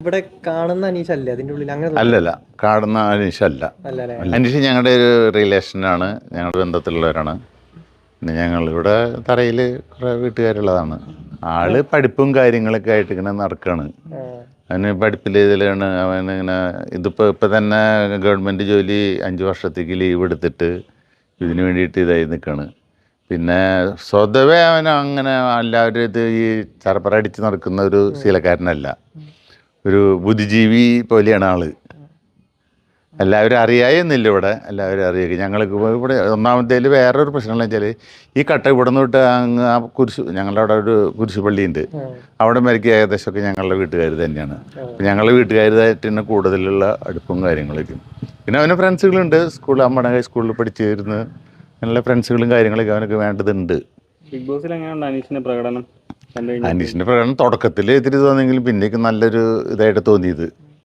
ഇവിടെ കാണുന്ന അനീഷ് അല്ലേ അതിന്റെ ഉള്ളിൽ അങ്ങനെ. അല്ലല്ല കാണുന്ന അനീഷല്ല. അനീഷ് ഞങ്ങളുടെ ഒരു റിലേഷനാണ് ഞങ്ങളുടെ ബന്ധത്തിലുള്ളവരാണ്. പിന്നെ ഞങ്ങളിവിടെ തറയിൽ കുറേ വീട്ടുകാരുള്ളതാണ്. ആൾ പഠിപ്പും കാര്യങ്ങളൊക്കെ ആയിട്ട് ഇങ്ങനെ നടക്കുകയാണ് അവന് പഠിപ്പിൽ ഇതിലാണ് അവൻ ഇങ്ങനെ ഇതിപ്പോൾ ഇപ്പം തന്നെ ഗവൺമെന്റ് ജോലി അഞ്ച് വർഷത്തേക്ക് ലീവ് എടുത്തിട്ട് ഇതിനു വേണ്ടിയിട്ട് ഇതായി നിൽക്കുകയാണ് പിന്നെ സ്വതവേ അവൻ അങ്ങനെ എല്ലാവരും ഇത് ഈ ചറപ്പറ അടിച്ച് നടക്കുന്ന ഒരു ശീലക്കാരനല്ല. ഒരു ബുദ്ധിജീവി പോലെയാണ് ആൾ. എല്ലാവരും അറിയായെന്നില്ല ഇവിടെ. എല്ലാവരും അറിയുക ഞങ്ങൾക്ക് ഇവിടെ ഒന്നാമത്തേൽ വേറൊരു പ്രശ്നം എന്ന് വെച്ചാൽ ഈ കട്ട ഇവിടെ നിന്ന് വിട്ട് അങ്ങ് ആ കുരിശു ഞങ്ങളുടെ അവിടെ ഒരു കുരിശ് ഉണ്ട് ആ, അവിടെ മരിക്കുക ഏകദേശമൊക്കെ ഞങ്ങളുടെ വീട്ടുകാർ തന്നെയാണ്. ഞങ്ങളുടെ വീട്ടുകാരുമായിട്ട് തന്നെ കൂടുതലുള്ള അടുപ്പും കാര്യങ്ങളൊക്കെ. പിന്നെ അവന് ഫ്രണ്ട്സുകളുണ്ട്. സ്കൂളിൽ അമ്മയുടെ ഹൈസ്കൂളിൽ പഠിച്ചിരുന്ന് നല്ല ഫ്രണ്ട്സുകളും കാര്യങ്ങളൊക്കെ അവനൊക്കെ വേണ്ടതുണ്ട്. ബിഗ് ബോസിൽ എങ്ങനെയുണ്ട് അനീഷിന്റെ പ്രകടനം? കഴിഞ്ഞാൽ പ്രകടനം തുടക്കത്തിൽ എതിരി തോന്നിയെങ്കിലും പിന്നേക്ക് നല്ലൊരു ഇതായിട്ട് തോന്നിയത്.